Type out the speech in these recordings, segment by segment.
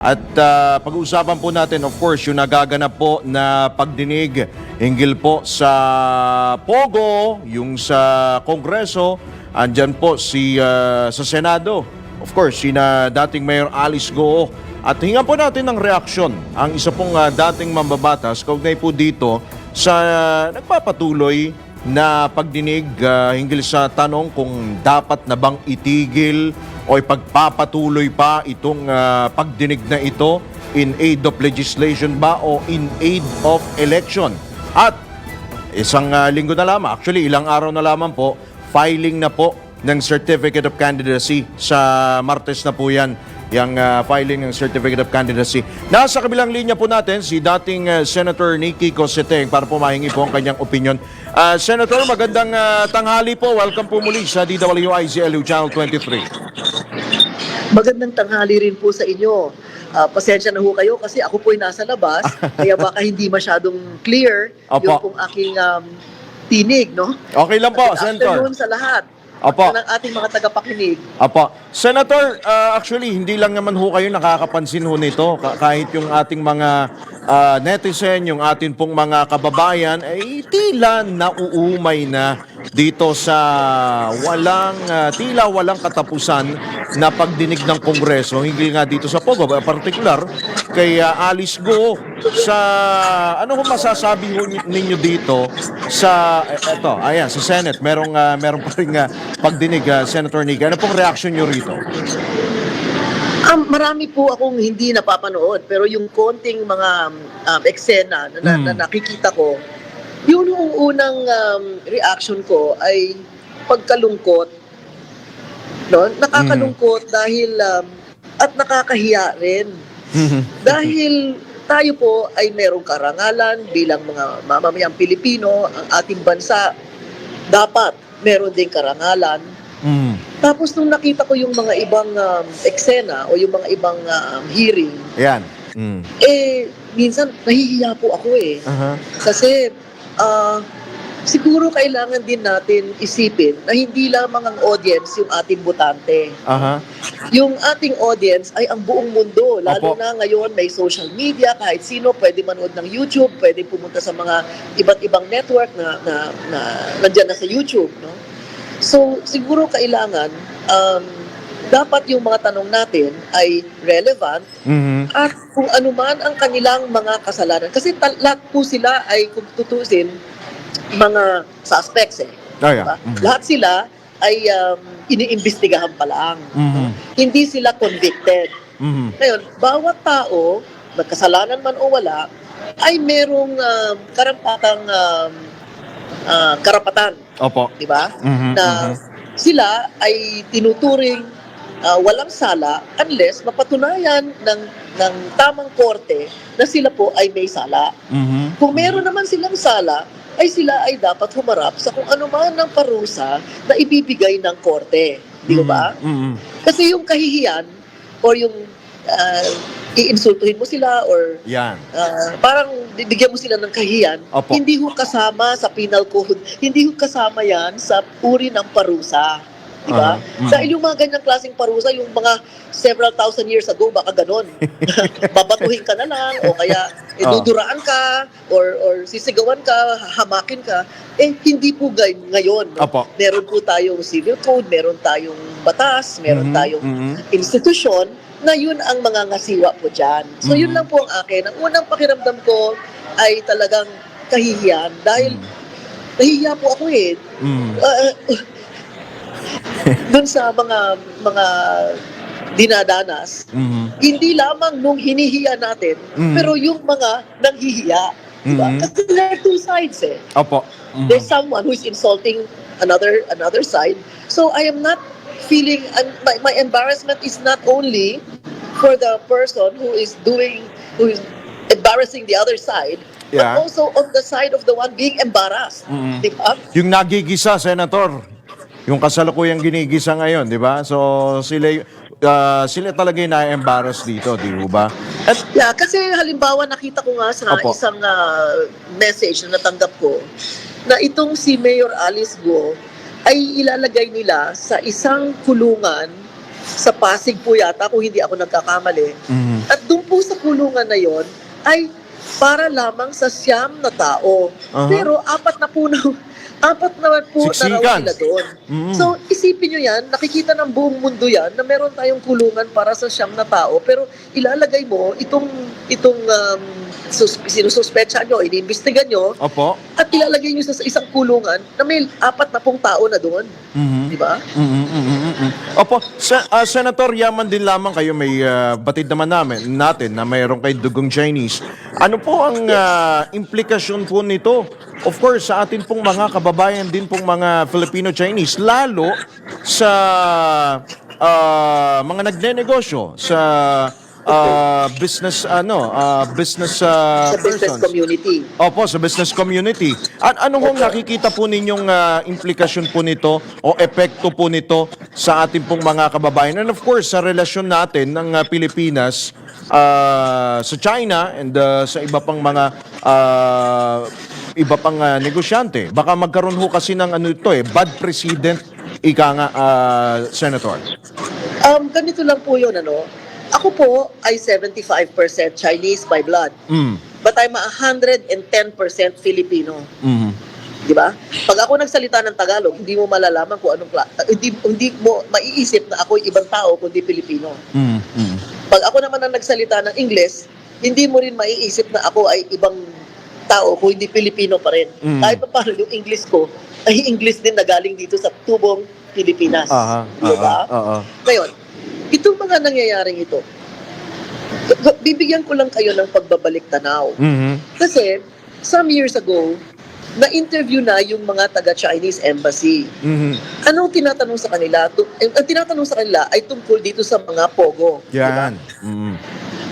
At ah, pag-uusapan po natin, of course, yung nagaganap po na pagdinig hinggil po sa Pogo, yung sa Kongreso, andyan po si ah, sa Senado. Of course, si na dating Mayor Alice Goo. At hingan po natin ng reaksyon ang isa pong ah, dating mambabatas kaugnay po dito sa nagpapatuloy na pagdinig ah, hinggil sa tanong kung dapat na bang itigil o ipagpapatuloy pa itong ah, pagdinig na ito in aid of legislation ba o in aid of election. At isang ah, linggo na lamang, actually ilang araw na lamang po, filing na po ng Certificate of Candidacy sa Martes na po yan yung ah, filing ng Certificate of Candidacy. Nasa kabilang linya po natin si dating ah, Senator Nikki Cositeng para po mahingi po ang kanyang opinion. Ah, Senator, magandang ah, tanghali po. Welcome po muli sa DWIZLU Channel 23. Magandang tanghali rin po sa inyo. Ah, pasensya na ho kayo kasi ako po'y nasa labas, kaya baka hindi masyadong clear Opo. yung pong aking um, tinig, no? Okay lang po, Senator. afternoon sa lahat. Opo. Ng ating mga tagapakinig. Apo. Senator, uh, actually, hindi lang naman ho kayo nakakapansin ho nito. Ka- kahit yung ating mga uh, netizen, yung ating pong mga kababayan, ay tila nauumay na dito sa walang, uh, tila walang katapusan na pagdinig ng Kongreso. Hindi nga dito sa Pogo, particular kay uh, Alice Go sa ano ho masasabi ho ni- ninyo dito sa eh, eto ayan sa Senate merong uh, merong pa ring uh, pagdinig uh, Senator Nick ano pong reaction niyo rito Um, marami po akong hindi napapanood, pero yung konting mga um, eksena na, na, Mm. na nakikita ko, yun yung unang um, reaction ko ay pagkalungkot. No? Nakakalungkot dahil um, at nakakahiya rin. Dahil tayo po ay merong karangalan bilang mga mamamayang Pilipino, ang ating bansa dapat meron ding karangalan. mm. Tapos nung nakita ko yung mga ibang um, eksena o yung mga ibang um, hearing, Ayan. Mm. eh minsan nahihiya po ako eh. Aha. Kasi ah, siguro kailangan din natin isipin na hindi lamang ang audience yung ating botante. Aha. Yung ating audience ay ang buong mundo. Lalo Opo. na ngayon may social media, kahit sino pwede manood ng YouTube, pwede pumunta sa mga iba't ibang network na, na, na nandyan na sa YouTube. No? So siguro kailangan um, dapat yung mga tanong natin ay relevant Mhm. at kung ano man ang kanilang mga kasalanan. Kasi lahat po sila ay kung tutusin mga suspects eh. Ayan. Diba? Mhm. Lahat sila ay um, iniimbestigahan pa lang. Mhm. Hindi sila convicted. Mhm. Ngayon, bawat tao, magkasalanan man o wala, ay merong um, karampatang um, ah, karapatan, Opo. di ba? Mhm. Na Mhm. sila ay tinuturing ah, walang sala unless mapatunayan ng ng tamang korte na sila po ay may sala. Mhm. Kung meron naman silang sala, ay sila ay dapat humarap sa kung ano man ang parusa na ibibigay ng korte. Di ba? Mhm. Kasi yung kahihiyan or yung ah, iinsultuhin mo sila or Yan. ah, parang bibigyan mo sila ng kahihiyan, Opo. hindi ho kasama sa penal code, hindi ho kasama yan sa uri ng parusa. Di ba? Mhm. Dahil yung mga ganyang klaseng parusa, yung mga several thousand years ago, baka ganon. Babatuhin ka na lang, o kaya eh, Oh. duduraan ka, or, or sisigawan ka, hamakin ka. Eh, hindi po gay- ngayon. No? Meron po tayong civil code, meron tayong batas, meron Mhm. tayong Mhm. institusyon na yun ang mga ngasiwa po dyan. So yun Mhm. lang po ang akin. Ang unang pakiramdam ko ay talagang kahihiyan dahil nahihiya po ako eh. Mhm. Uh, doon sa mga mga dinadanas, Mhm. hindi lamang nung hinihiya natin, Mhm. pero yung mga nanghihiya. Diba? Mhm. Kasi there are two sides eh. Opo. Mhm. There's someone who is insulting another another side. So I am not feeling I'm- my, my embarrassment is not only for the person who is doing who is embarrassing the other side, Yeah. but also on the side of the one being embarrassed. Mhm. Di ba? Yung nagigisa, Senator. Yung kasalukuyang ginigisa ngayon, di ba? So, sila, ah, sila talaga yung na-embarrass dito, di ba? At, Yeah, kasi halimbawa nakita ko nga sa Opo. isang ah, message na natanggap ko na itong si Mayor Alice Go ay ilalagay nila sa isang kulungan sa Pasig po yata, kung hindi ako nagkakamali. Mhm. At doon po sa kulungan na yon ay para lamang sa siyam na tao. Aha. Pero apat na po na, apat naman po na Siksikan. raw sila doon. Mhm. So, isipin nyo yan, nakikita ng buong mundo yan na meron tayong kulungan para sa siyam na tao, pero ilalagay mo itong, itong um, sus, sinususpetsa nyo, iniimbestigan nyo, Opo. at ilalagay nyo sa sa isang kulungan na may apat na pong tao na doon. Mhm. Di ba? Mm, mm, mm, mm, mm. Opo, Sa, ah, Senator, yaman din lamang kayo may ah, batid naman namin natin na mayroon kay dugong Chinese. Ano po ang ah, implikasyon po nito? Of course, sa atin pong mga kababayan din pong mga Filipino-Chinese, lalo sa ah, mga nagnenegosyo sa ah, business ano ah, business ah, Sa business persons. community. Opo, sa business community. At ano hong nakikita po ninyong ah, implikasyon po nito o epekto po nito sa ating pong mga kababayan? And of course, sa relasyon natin ng ah, Pilipinas ah, sa China and ah, sa iba pang mga ah, iba pang ah, negosyante. Baka magkaroon ho kasi ng ano ito eh, bad precedent ika nga, ah, Senator. Um, ganito lang po yun, ano? Ako po ay 75% Chinese by blood. Mm. But I'm 110% Filipino. Mm. Di ba? Pag ako nagsalita ng Tagalog, hindi mo malalaman kung anong kla- uh, hindi, hindi mo maiisip na ako ibang tao kundi Pilipino. Mm. Mm. Pag ako naman ang nagsalita ng English, hindi mo rin maiisip na ako ay ibang tao kung hindi Pilipino pa rin. Mm. Kahit pa paano yung English ko, ay English din na galing dito sa tubong Pilipinas. Aha. Di ba? aha, aha. Ngayon, itong mga nangyayaring ito, bibigyan ko lang kayo ng pagbabalik tanaw. Mhm. Kasi, some years ago, na-interview na yung mga taga-Chinese embassy. Mhm. Anong tinatanong sa kanila? Eh, ang tinatanong sa kanila ay tungkol dito sa mga pogo. Yan. Mhm.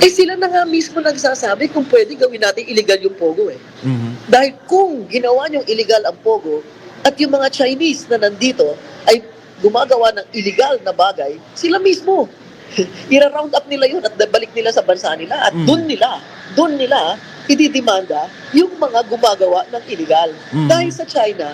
Eh sila na nga mismo nagsasabi kung pwede gawin natin illegal yung pogo eh. Mhm. Dahil kung ginawa niyong illegal ang pogo at yung mga Chinese na nandito ay gumagawa ng illegal na bagay, sila mismo. Ira-round up nila yun at balik nila sa bansa nila at Mm. doon nila, doon nila ididimanda yung mga gumagawa ng illegal. Mm. Dahil sa China,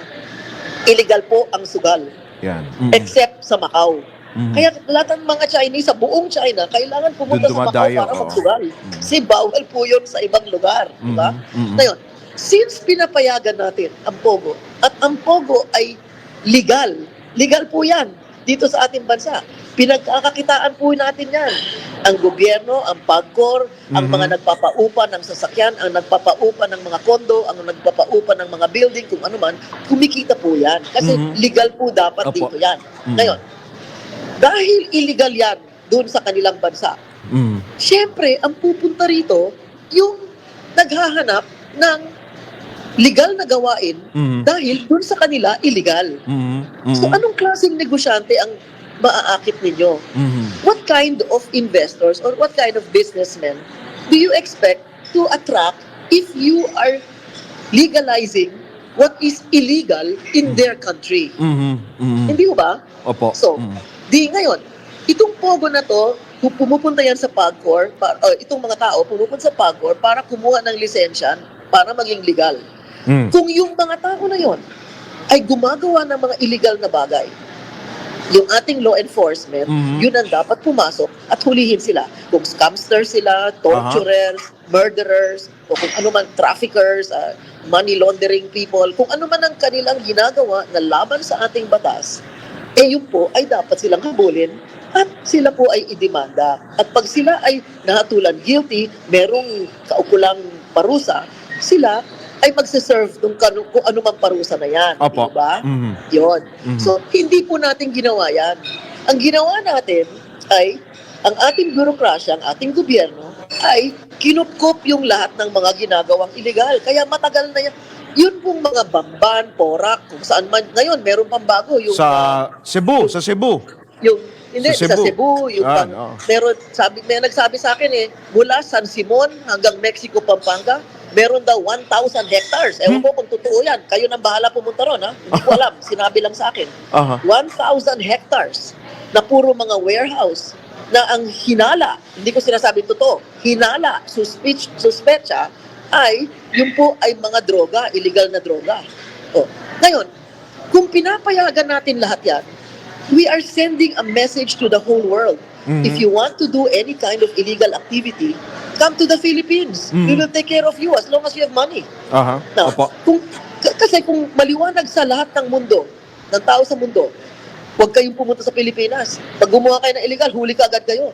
illegal po ang sugal Yan. Mhm. except sa Macau. Mhm. Kaya lahat ng mga Chinese sa buong China kailangan pumunta sa Macau para oo. magsugal. Mm. Kasi bawal po yun sa ibang lugar. di ba? Mhm. Mhm. Ngayon, since pinapayagan natin ang Pogo, at ang Pogo ay legal, legal po yan dito sa ating bansa. Pinagkakakitaan po natin yan. Ang gobyerno, ang PAGCOR, ang Mhm. mga nagpapaupa ng sasakyan, ang nagpapaupa ng mga kondo, ang nagpapaupa ng mga building, kung ano man, kumikita po yan. Kasi Mhm. legal po dapat Opo. dito yan. Mhm. Ngayon, dahil illegal yan doon sa kanilang bansa, Mhm. Siyempre, ang pupunta rito, yung naghahanap ng legal na gawain Mhm. dahil dun sa kanila illegal. Mhm. Mhm. So anong klaseng negosyante ang maaakit ninyo? Mhm. What kind of investors or what kind of businessmen do you expect to attract if you are legalizing what is illegal in their country? Mhm. Mhm. Hindi ba? Opo. So, Mhm. Di ngayon, itong pogo na to, pu- pumupunta yan sa PAGCOR, pa, uh, itong mga tao pumupunta sa PAGCOR para kumuha ng lisensya para maging legal. Mhm. Kung yung mga tao na yon ay gumagawa ng mga illegal na bagay, yung ating law enforcement, Mhm. yun ang dapat pumasok at hulihin sila. Kung scamsters sila, torturers, murderers, o kung ano man, traffickers, uh, money laundering people, kung ano man ang kanilang ginagawa na laban sa ating batas, eh yun po ay dapat silang habulin at sila po ay idemanda. At pag sila ay nahatulan guilty, merong kaukulang parusa, sila ay magsiserve kung, kanu- kung ano mang parusa na yan. Opo. Diba? Mhm. Yun. Mhm. So, hindi po natin ginawa yan. Ang ginawa natin ay, ang ating bureaucracia, ang ating gobyerno, ay kinupkup yung lahat ng mga ginagawang illegal. Kaya matagal na yan. Yun pong mga bamban, porak, kung saan man. Ngayon, meron pang bago. Yung, Sa Cebu, sa Cebu. yung hindi, Sa sa Cebu. Cebu, yung Ah, oo. meron, sabi, may nagsabi sa akin eh, mula San Simon hanggang Mexico, Pampanga, meron daw 1,000 hectares. Ewan Hmm. ko kung totoo yan. Kayo nang bahala pumunta ron, ha? Hindi ko alam. Sinabi lang sa akin. Aha. 1,000 hectares na puro mga warehouse na ang hinala, hindi ko sinasabi totoo, hinala, suspech, suspecha, ay yung po ay mga droga, illegal na droga. O, ngayon, kung pinapayagan natin lahat yan, we are sending a message to the whole world. Mhm. If you want to do any kind of illegal activity, come to the Philippines. We Mhm. will take care of you as long as you have money. Aha. Now, Opo. kung, kasi kung maliwanag sa lahat ng mundo, ng tao sa mundo, huwag kayong pumunta sa Pilipinas. Pag gumawa kayo ng illegal, huli ka agad kayo.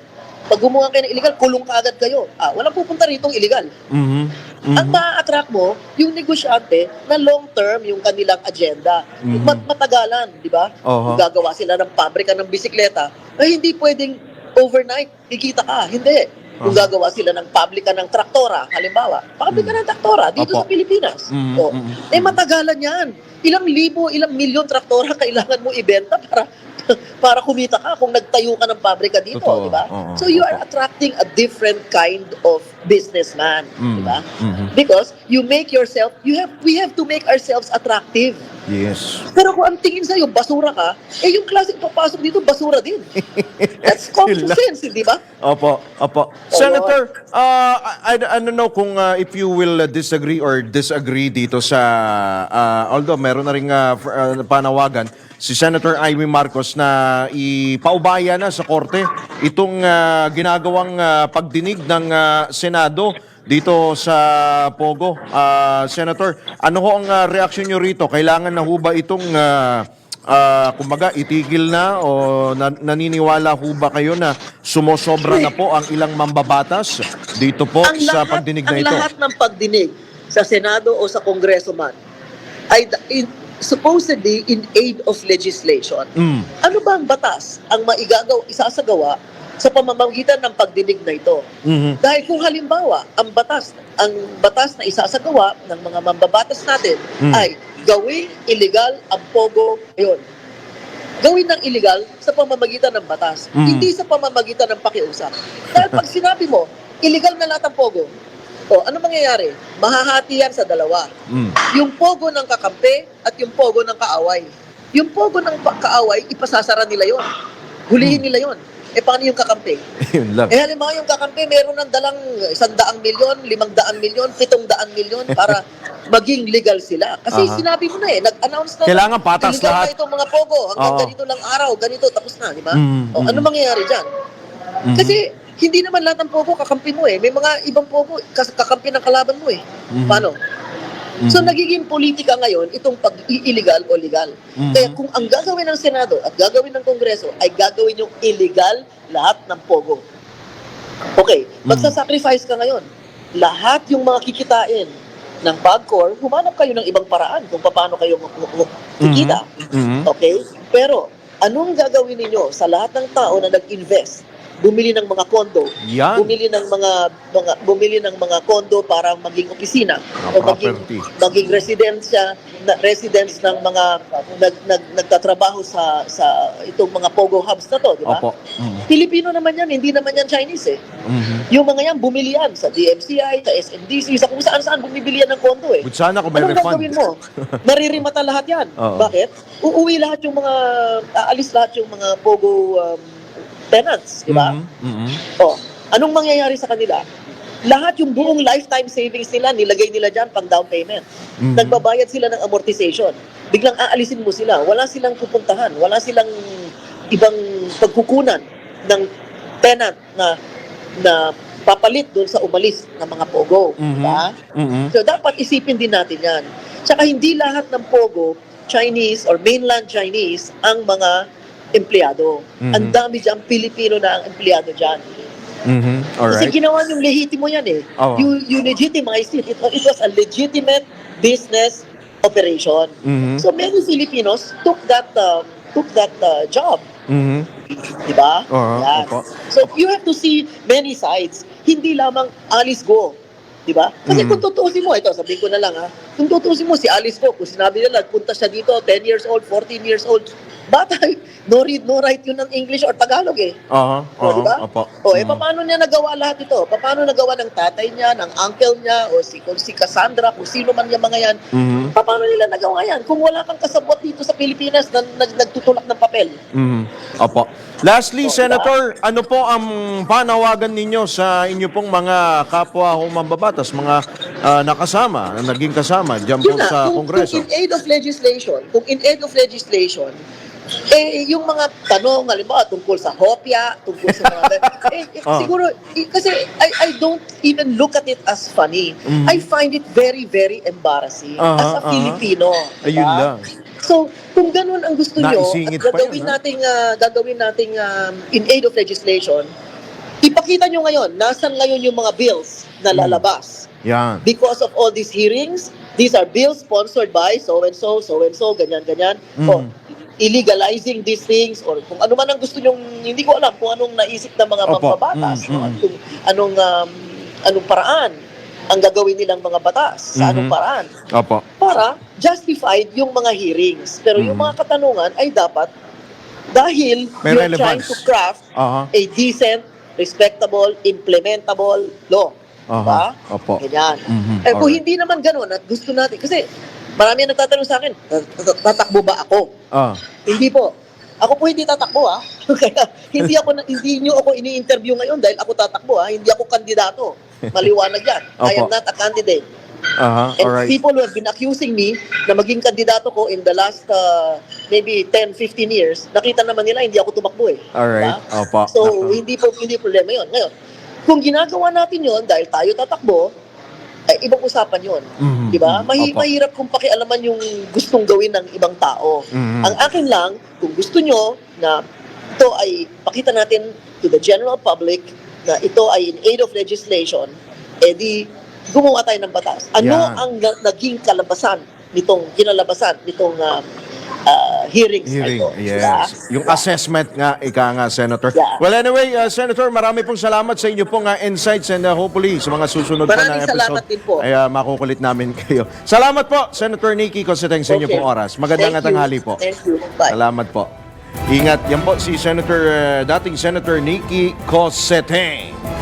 Pag gumawa kayo ng illegal, kulong ka agad kayo. Ah, walang pupunta rito illegal. Mhm. Mhm. Ang ma-attract mo, yung negosyante na long-term yung kanilang agenda. Mhm. Mat- matagalan, di ba? Oho. Kung gagawa sila ng pabrika ng bisikleta, ay hindi pwedeng overnight, kikita ka. Hindi. Kung Aha. gagawa sila ng pabrika ng traktora, halimbawa, pabrika ng traktora dito Opo. sa Pilipinas. Mhm, Oh, mhm. eh matagalan yan. Ilang libo, ilang milyon traktora kailangan mo ibenta para para kumita ka kung nagtayo ka ng pabrika dito, di ba? So you are attracting a different kind of businessman, di Mm, ba? mhm. Because you make yourself, you have we have to make ourselves attractive. Yes. Pero kung ang tingin sa'yo, basura ka, eh yung klase papasok dito, basura din. That's common sense, di ba? Opo, opo. Senator, uh, I, I don't know kung uh, if you will uh, disagree or disagree dito sa, uh, although meron na rin uh, uh, panawagan, si Senator Amy Marcos na ipaubaya na sa korte itong uh, ginagawang uh, pagdinig ng uh, Senado dito sa Pogo. Uh, Senator, ano ho ang uh, reaksyon nyo rito? Kailangan na ho ba itong uh, Ah, kumbaga itigil na o na- naniniwala ho ba kayo na sumosobra na po ang ilang mambabatas dito po ang sa lahat, pagdinig na ang ito? lahat ng pagdinig sa Senado o sa Kongreso man ay in, supposedly in aid of legislation. Mm. Ano ba ang batas ang maigagaw, isasagawa sa pamamagitan ng pagdinig na ito? Mhm. Dahil kung halimbawa, ang batas, ang batas na isasagawa ng mga mambabatas natin Mm. ay gawing illegal ang pogo ngayon. Gawin ng illegal sa pamamagitan ng batas, Mm. hindi sa pamamagitan ng pakiusap. Dahil pag sinabi mo, illegal na lahat ang pogo, o ano mangyayari? Mahahati yan sa dalawa. Mm. Yung pogo ng kakampi at yung pogo ng kaaway. Yung pogo ng kaaway, ipasasara nila yon. Hulihin nila yon. Eh, paano yung kakampi? Yun lang. Eh, halimbawa yung kakampi, meron ng dalang isang daang milyon, limang daang milyon, pitong daang milyon para maging legal sila. Kasi Aha. sinabi mo na eh, nag-announce na. Kailangan patas illegal lahat. na itong mga pogo. Hanggang Oo. ganito lang araw, ganito, tapos na, di ba? Mm, O, mm. ano mangyayari dyan? Mhm. Kasi hindi naman lahat ng pogo kakampi mo eh. May mga ibang pogo kakampi ng kalaban mo eh. Mhm. Paano? Mhm. So nagiging politika ngayon itong pag-illegal o legal. Mhm. Kaya kung ang gagawin ng Senado at gagawin ng Kongreso ay gagawin yung illegal lahat ng pogo. Okay, Mhm. magsasacrifice ka ngayon. Lahat yung mga kikitain ng PAGCOR, humanap kayo ng ibang paraan kung paano kayo mu- kikita. Mhm. Okay? Pero, anong gagawin ninyo sa lahat ng tao na nag-invest? Bumili ng mga kondo, Yan. bumili ng mga mga bumili ng mga kondo para maging opisina Mga o maging property. maging residensya na residence ng mga nag, nag, nagtatrabaho sa sa itong mga pogo hubs na to, di ba? Opo. Mhm. Pilipino naman yan, hindi naman yan Chinese eh. Mhm. Yung mga yan, bumili yan sa DMCI, sa SMDC, sa kung saan-saan bumibili yan ng kondo eh. But sana kung may Anong refund. gagawin mo? Maririmata lahat yan. Oo. Bakit? Uuwi lahat yung mga, aalis lahat yung mga pogo um, tenants, di ba? Mhm. Mhm. O, anong mangyayari sa kanila? Lahat yung buong lifetime savings nila, nilagay nila dyan pang down payment. Mhm. Nagbabayad sila ng amortization. Biglang aalisin mo sila. Wala silang pupuntahan. Wala silang ibang pagkukunan ng tenant na na papalit doon sa umalis ng mga pogo. Mhm. Diba? Mhm. So dapat isipin din natin yan. Tsaka hindi lahat ng pogo, Chinese or mainland Chinese, ang mga empleyado. Mhm. Ang dami dyan, Pilipino na ang empleyado dyan. Mhm. Kasi Alright. ginawa yung lehitimo yan eh. Oo. You, you legitimized it. it. It was a legitimate business operation. Mhm. So many Filipinos took that um, took that uh, job, Mhm. di ba? Oo, Yan. opo. So you have to see many sides. Hindi lamang Alice Go, di ba? Kasi Mhm. kung tutuusin mo, ito sabihin ko na lang ha, kung tutuusin mo si Alice Go, kung sinabi nila, punta siya dito, 10 years old, 14 years old, bata, no read, no write yun ng English or Tagalog eh. Aha. O, di ba? Opo. O, eh, Mhm. paano niya nagawa lahat ito? Paano nagawa ng tatay niya, ng uncle niya, o si, kung si Cassandra, kung sino man yung mga yan, Mhm. paano nila nagawa yan? Kung wala kang kasabot dito sa Pilipinas na nag, nagtutulak ng papel. Mhm. Opo. Lastly, O, diba? Senator, ano po ang panawagan ninyo sa inyo pong mga kapwa ho mambabatas, mga ah, nakasama, na naging kasama diyan po Yun na, sa kung, Kongreso? kung in aid of legislation, kung in aid of legislation, Eh, yung mga tanong, halimbawa, tungkol sa hopya, tungkol sa mga... eh, eh, Ah. siguro, eh, kasi I, I don't even look at it as funny. Mhm. I find it very, very embarrassing Aha, as a aha. Filipino. Ayun diba? lang. So, kung ganun ang gusto nyo, at yun, gagawin ha? nating, ah, gagawin nating um, in aid of legislation, ipakita nyo ngayon, nasan ngayon yung mga bills na Mm. lalabas. Yan. Because of all these hearings, these are bills sponsored by so-and-so, so-and-so, ganyan-ganyan. Mhm. O, illegalizing these things or kung ano man ang gusto nyong, hindi ko alam kung anong naisip ng mga Opo. mambabatas. Mm, no? mm. At kung anong, um, anong paraan ang gagawin nilang mga batas. Sa anong Mhm. paraan Opo. para justified yung mga hearings. Pero yung Mhm. mga katanungan ay dapat dahil May you're trying relevance. to craft Aha. a decent, respectable, implementable law. Aha. Diba? Opo. Ganyan. Mhm. Eh kung Alright. hindi naman ganun at gusto natin, kasi marami nagtatanong sa akin, "Tat- tat- tatakbo ba ako? Ah. Hindi po. Ako po hindi tatakbo ha. Kaya hindi ako na- hindi niyo ako ini-interview ngayon dahil ako tatakbo ha. Hindi ako kandidato. Maliwanag 'yan. I am not a candidate. Aha. And Alright. people who have been accusing me na maging kandidato ko in the last uh, maybe 10, 15 years, nakita naman nila hindi ako tumakbo eh. Alright. Diba? Opo. So, Aha. hindi po hindi problema 'yon. Ngayon, kung ginagawa natin 'yon dahil tayo tatakbo, ay ibang usapan 'yon. Mhm. 'Di ba? Mahi- Opo. mahirap kung pakialaman yung gustong gawin ng ibang tao. Mhm. Ang akin lang, kung gusto nyo na ito ay pakita natin to the general public na ito ay in aid of legislation, edi gumawa tayo ng batas. Ano Yan. ang na- naging kalabasan nitong kinalabasan nitong ah, ah, hearings na Hearing, ito? yes. Diba? Yung assessment nga, ika nga, Senator. Yeah. Well, anyway, uh, Senator, marami pong salamat sa inyo pong uh, insights and uh, hopefully sa mga susunod pa Maraming na episode salamat din po. ay uh, makukulit namin kayo. Salamat po, Senator Nikki Cositeng, sa inyo Okay. pong oras. Magandang Thank tanghali po. Thank you. Bye. Salamat po. Ingat. Yan po si Senator, uh, dating Senator Nikki Cositeng.